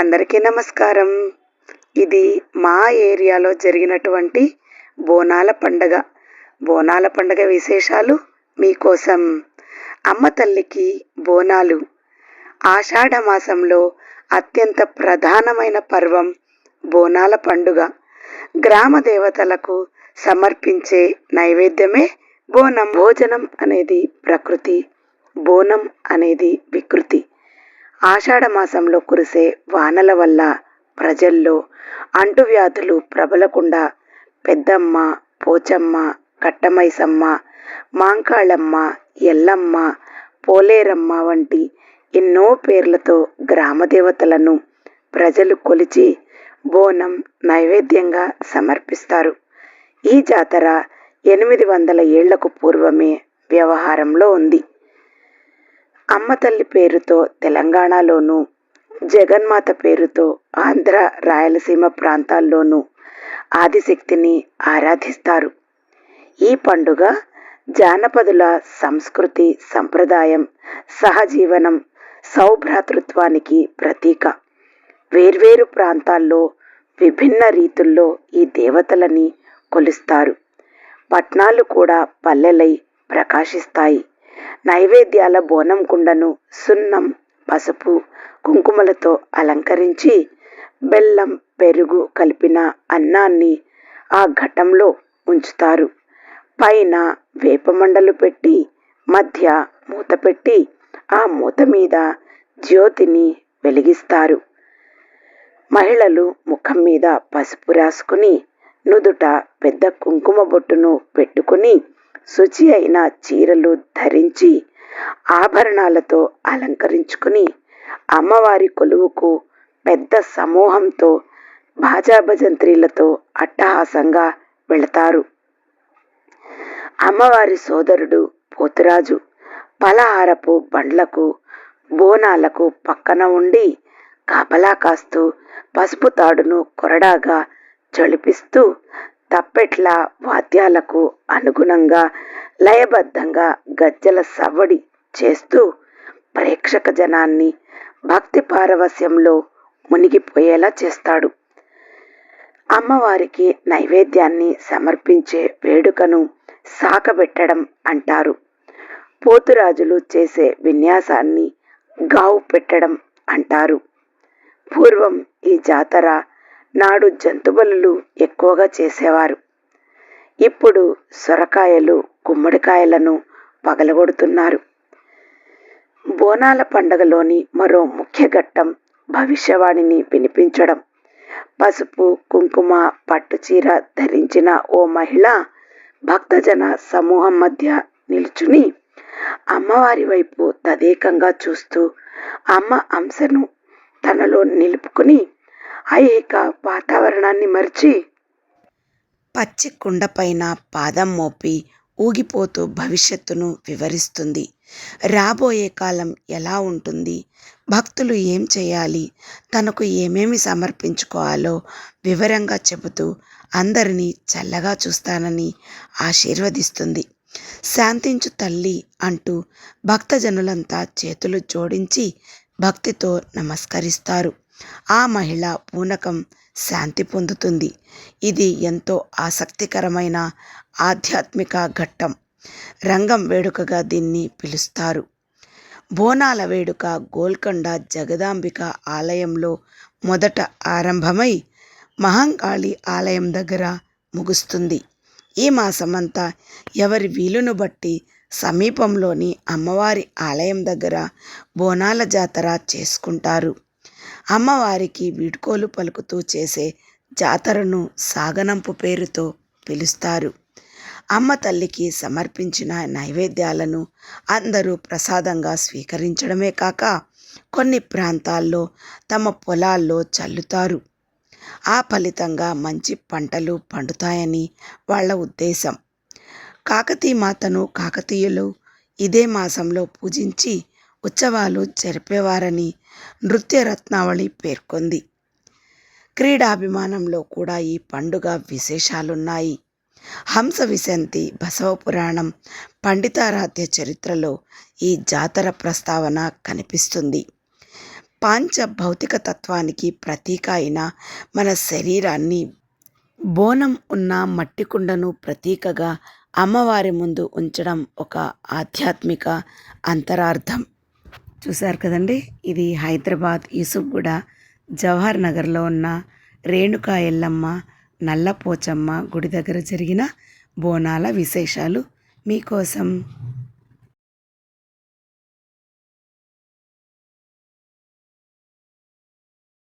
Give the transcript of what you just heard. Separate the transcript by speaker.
Speaker 1: అందరికీ నమస్కారం. ఇది మా ఏరియాలో జరిగినటువంటి బోనాల పండగ. బోనాల పండగ విశేషాలు మీకోసం. అమ్మ తల్లికి బోనాలు. ఆషాఢ మాసంలో అత్యంత ప్రధానమైన పర్వం బోనాల పండుగ. గ్రామ దేవతలకు సమర్పించే నైవేద్యమే బోనం. భోజనం అనేది ప్రకృతి. బోనం అనేది వికృతి. ఆషాఢ మాసంలో కురిసే వానల వల్ల ప్రజల్లో అంటువ్యాధులు ప్రబలకుండా పెద్దమ్మ పోచమ్మ కట్టమైసమ్మ మాంకాళమ్మ ఎల్లమ్మ పోలేరమ్మ వంటి ఎన్నో పేర్లతో గ్రామదేవతలను ప్రజలు కొలిచి బోనం నైవేద్యంగా సమర్పిస్తారు. ఈ జాతర ఎనిమిది వందల ఏళ్ళకు పూర్వమే వ్యవహారంలో ఉంది. అమ్మ తల్లి పేరుతో తెలంగాణలోనూ జగన్మాత పేరుతో ఆంధ్ర రాయలసీమ ప్రాంతాల్లోనూ ఆదిశక్తిని ఆరాధిస్తారు. ఈ పండుగ జానపదుల సంస్కృతి సంప్రదాయం సహజీవనం సౌభ్రాతృత్వానికి ప్రతీక. వేర్వేరు ప్రాంతాల్లో విభిన్న రీతుల్లో ఈ దేవతలని కొలుస్తారు. పట్నాలు కూడా పల్లెలై ప్రకాశిస్తాయి. నైవేద్యాల బోనం కుండను సున్నం పసుపు కుంకుమలతో అలంకరించి బెల్లం పెరుగు కలిపిన అన్నాన్ని ఆ ఘటంలో ఉంచుతారు. పైన వేపమండలు పెట్టి మధ్య మూత పెట్టి ఆ మూత మీద జ్యోతిని వెలిగిస్తారు. మహిళలు ముఖం మీద పసుపు రాసుకుని నుదుట పెద్ద కుంకుమ బొట్టును పెట్టుకుని శుచి అయిన చీరలు ధరించి ఆభరణాలతో అలంకరించుకుని అమ్మవారి కొలువుకు పెద్ద సమూహంతో భాజాభజంత్రీలతో అట్టహాసంగా వెళతారు. అమ్మవారి సోదరుడు పోతురాజు పలహారపు బండ్లకు బోనాలకు పక్కన ఉండి కాపలా కాస్తూ పసుపు తాడును కొరడాగా చలిపిస్తూ తప్పెట్ల వాద్యాలకు అనుగుణంగా లయబద్ధంగా గజ్జల సవ్వడి చేస్తూ ప్రేక్షక జనాన్ని భక్తి పారవస్యంలో మునిగిపోయేలా చేస్తాడు. అమ్మవారికి నైవేద్యాన్ని సమర్పించే వేడుకను సాకబెట్టడం అంటారు. పోతురాజులు చేసే విన్యాసాన్ని గావు పెట్టడం అంటారు. పూర్వం ఈ జాతర నాడు జంతుబలులు ఎక్కువగా చేసేవారు. ఇప్పుడు సొరకాయలు గుమ్మడికాయలను పగలగొడుతున్నారు. బోనాల పండగలోని మరో ముఖ్య ఘట్టం భవిష్యవాణిని వినిపించడం. పసుపు కుంకుమ పట్టుచీర ధరించిన ఓ మహిళ భక్తజన సమూహం మధ్య నిల్చుని అమ్మవారి వైపు తదేకంగా చూస్తూ అమ్మ అంశను తనలో నిలుపుకుని ఐహిక వాతావరణాన్ని మరిచి పచ్చి కుండపైన పాదం మోపి ఊగిపోతూ భవిష్యత్తును వివరిస్తుంది. రాబోయే కాలం ఎలా ఉంటుంది? భక్తులు ఏం చేయాలి? తనకు ఏమేమి సమర్పించుకోవాలో వివరంగా చెబుతూ అందరినీ చల్లగా చూస్తానని ఆశీర్వదిస్తుంది. శాంతించు తల్లి అంటూ భక్తజనులంతా చేతులు జోడించి భక్తితో నమస్కరిస్తారు. ఆ మహిళ పూనకం శాంతి పొందుతుంది. ఇది ఎంతో ఆసక్తికరమైన ఆధ్యాత్మిక ఘట్టం. రంగం వేడుకగా దీన్ని పిలుస్తారు. బోనాల వేడుక గోల్కొండ జగదాంబిక ఆలయంలో మొదట ఆరంభమై మహంకాళి ఆలయం దగ్గర ముగుస్తుంది. ఈ మాసమంతా ఎవరి వీలును బట్టి సమీపంలోని అమ్మవారి ఆలయం దగ్గర బోనాల జాతర చేసుకుంటారు. అమ్మవారికి వీడ్కోలు పలుకుతూ చేసే జాతరను సాగనంపు పేరుతో పిలుస్తారు. అమ్మ తల్లికి సమర్పించిన నైవేద్యాలను అందరూ ప్రసాదంగా స్వీకరించడమే కాక కొన్ని ప్రాంతాల్లో తమ పొలాల్లో చల్లుతారు. ఆ ఫలితంగా మంచి పంటలు పండుతాయని వాళ్ళ ఉద్దేశం. కాకతీ మాతను కాకతీయులు ఇదే మాసంలో పూజించి ఉత్సవాలు జరిపేవారని నృత్య రత్నావళి పేర్కొంది. క్రీడాభిమానంలో కూడా ఈ పండుగ విశేషాలున్నాయి. హంస విశంతి బసవ పురాణం పండితారాధ్య చరిత్రలో ఈ జాతర ప్రస్తావన కనిపిస్తుంది. పాంచ భౌతిక తత్వానికి ప్రతీక అయిన మన శరీరాన్ని బోనం ఉన్న మట్టి కుండను ప్రతీకగా అమ్మవారి ముందు ఉంచడం ఒక ఆధ్యాత్మిక అంతరార్థం. చూశారు కదండి? ఇది హైదరాబాద్ యూసుఫ్గూడ జవహర్ నగర్లో ఉన్న రేణుకా ఎల్లమ్మ నల్లపోచమ్మ గుడి దగ్గర జరిగిన బోనాల విశేషాలు మీకోసం.